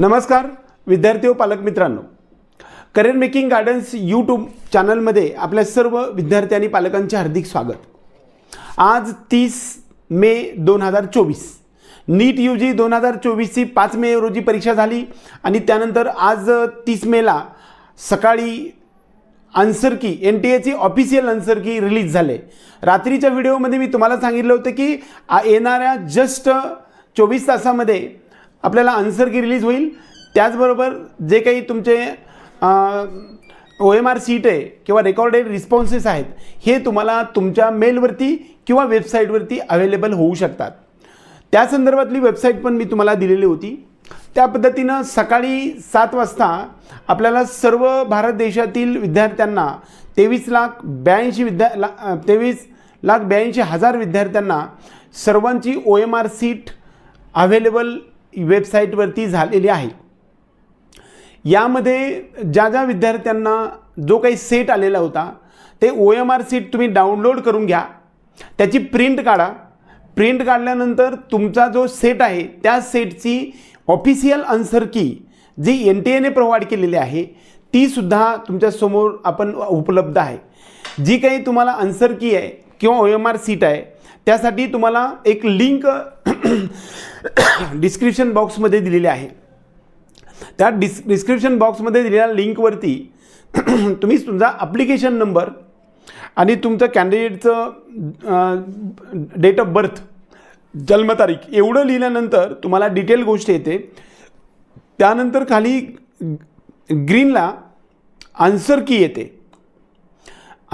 नमस्कार विद्यार्थी व पालक मित्रांनो. करिअर मेकिंग गार्डन्स यूट्यूब चॅनलमध्ये आपल्या सर्व विद्यार्थी आणि पालकांचे हार्दिक स्वागत. आज तीस मे दोन हजार चोवीस. नीट यू जी दोन हजार चोवीसची पाच मे रोजी परीक्षा झाली आणि त्यानंतर आज तीस मेला सकाळी आन्सर की एन टी एची ऑफिशियल आन्सर की रिलीज झाले. रात्रीच्या व्हिडिओमध्ये मी तुम्हाला सांगितलं होतं की येणाऱ्या जस्ट चोवीस तासामध्ये आपल्याला आन्सर की रिलीज होईल. त्याचबरोबर जे काही तुमचे ओ एम आर सीट आहे किंवा रेकॉर्डेड रिस्पॉन्सेस आहेत हे तुम्हाला तुमच्या मेलवरती किंवा वेबसाईटवरती अवेलेबल होऊ शकतात. त्या संदर्भातली वेबसाईट पण मी तुम्हाला दिलेली होती. त्या पद्धतीनं सकाळी सात वाजता आपल्याला सर्व भारत देशातील विद्यार्थ्यांना तेवीस लाख ब्याऐंशी विद्या ला तेवीस लाख ब्याऐंशी हजार विद्यार्थ्यांना सर्वांची O M R sheet available वेबसाईटवरती झालेली आहे. यामध्ये ज्या ज्या विद्यार्थ्यांना जो काही सेट आलेला होता ते ओ एम आर सीट तुम्ही डाउनलोड करून घ्या. त्याची प्रिंट काढा. प्रिंट काढल्यानंतर तुमचा जो सेट आहे त्या सेटची ऑफिशियल आन्सर की जी एन टी एने प्रोव्हाइड केलेली आहे तीसुद्धा तुमच्यासमोर आपण उपलब्ध आहे. जी काही तुम्हाला आन्सर की आहे किंवा ओ एम आर सीट आहे त्यासाठी तुम्हाला एक लिंक डिस्क्रिप्शन बॉक्समध्ये दिलेली आहे. त्या डिस् डिस्क्रिप्शन बॉक्समध्ये दिलेल्या लिंकवरती तुम्ही तुमचा ॲप्लिकेशन नंबर आणि तुमचं कॅन्डिडेटचं डेट ऑफ बर्थ जन्मतारीख एवढं लिहिल्यानंतर तुम्हाला डिटेल गोष्ट येते. त्यानंतर खाली ग्रीनला आन्सर की येते.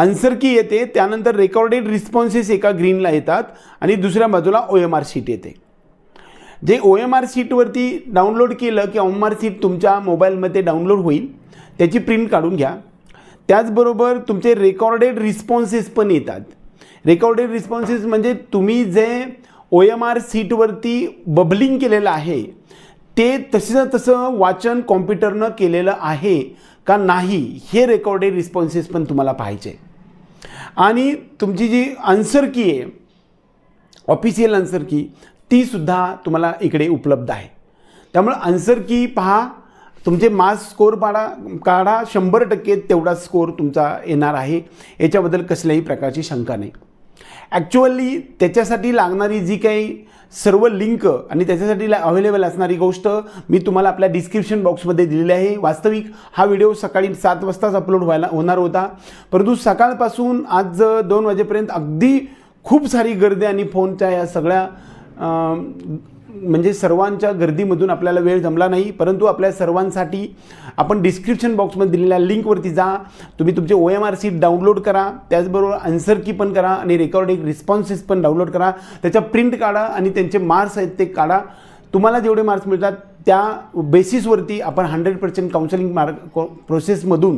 आन्सर की येते त्यानंतर रेकॉर्डेड रिस्पॉन्सेस एका ग्रीनला येतात आणि दुसऱ्या बाजूला ओ एम आर सीट येते. जे ओ एम आर सीटवरती डाउनलोड केलं की ओ एम आर सीट तुमच्या मोबाईलमध्ये डाउनलोड होईल त्याची प्रिंट काढून घ्या. त्याचबरोबर तुमचे रेकॉर्डेड रिस्पॉन्सेस पण येतात. रेकॉर्डेड रिस्पॉन्सेस म्हणजे तुम्ही जे ओ एम आर सीटवरती बबलिंग केलेलं आहे ते तसं तसं वाचन कॉम्प्युटरनं केलेलं आहे का नाही हे रेकॉर्डेड रिस्पॉन्सेस पण तुम्हाला पाहिजे आणि तुमची जी आन्सर की आहे ऑफिशियल आन्सर की तीसुद्धा तुम्हाला इकडे उपलब्ध आहे. त्यामुळं आन्सर की पहा तुमचे मार्क्स स्कोर पाडा काढा शंभर टक्के तेवढा स्कोर तुमचा येणार आहे. याच्याबद्दल कसल्याही प्रकारची शंका नाही. ॲक्च्युअली त्याच्यासाठी लागणारी जी काही सर्व लिंक आणि त्याच्यासाठी अवेलेबल असणारी गोष्ट मी तुम्हाला आपल्या डिस्क्रिप्शन बॉक्समध्ये दिलेली आहे. वास्तविक हा व्हिडिओ सकाळी सात वाजताच अपलोड व्हायला होणार होता. परंतु सकाळपासून आज दोन वाजेपर्यंत अगदी खूप सारी गर्दी आणि फोनच्या या सगळ्या म्हणजे सर्वांच्या गर्दीमधून आपल्याला वेळ जमला नाही परंतु आपल्या सर्वांसाठी आपण डिस्क्रिप्शन बॉक्समध्ये दिलेल्या लिंकवरती जा. तुम्ही तुमचे O M R sheet download करा त्याचबरोबर आन्सर की पण करा आणि रेकॉर्डिंग रिस्पॉन्सेस पण डाउनलोड करा. त्याच्या प्रिंट काढा आणि त्यांचे मार्क्स आहेत ते काढा. तुम्हाला जेवढे मार्क्स मिळतात त्या बेसिसवरती आपण हंड्रेड पर्सेंट काउन्सिलिंग मार्क प्रोसेसमधून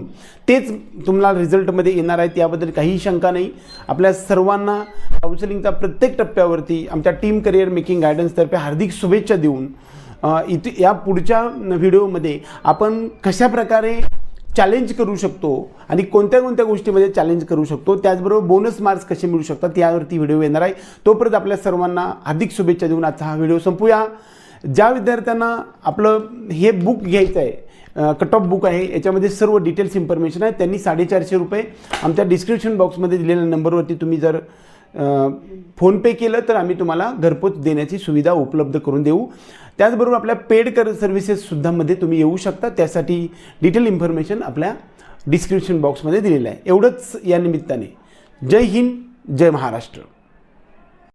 तेच तुम्हाला रिझल्टमध्ये येणार आहेत याबद्दल काहीही शंका नाही. आपल्या सर्वांना काउन्सिलिंगचा प्रत्येक टप्प्यावरती आमच्या टीम करिअर मेकिंग गायडन्सतर्फे हार्दिक शुभेच्छा देऊन इथे या पुढच्या व्हिडिओमध्ये आपण कशा प्रकारे चॅलेंज करू शकतो आणि कोणत्या कोणत्या गोष्टीमध्ये चॅलेंज करू शकतो त्याचबरोबर बोनस मार्क्स कसे मिळू शकतात यावरती व्हिडिओ येणार आहे. तोपर्यंत आपल्या सर्वांना हार्दिक शुभेच्छा देऊन आजचा हा व्हिडिओ संपूया. ज्या विद्यार्थ्यांना आपलं हे बुक घ्यायचं आहे कट ऑफ बुक आहे याच्यामध्ये सर्व डिटेल्स इन्फॉर्मेशन आहे त्यांनी साडेचारशे रुपये आमच्या डिस्क्रिप्शन बॉक्समध्ये दिलेल्या नंबरवरती तुम्ही जर फोनपे केलं तर आम्ही तुम्हाला घरपोच देण्याची सुविधा उपलब्ध करून देऊ. त्याचबरोबर आपल्या पेड कर सर्व्हिसेससुद्धामध्ये तुम्ही येऊ शकता. त्यासाठी डिटेल इन्फॉर्मेशन आपल्या डिस्क्रिप्शन बॉक्समध्ये दिलेलं आहे. एवढंच या निमित्ताने. जय हिंद जय महाराष्ट्र.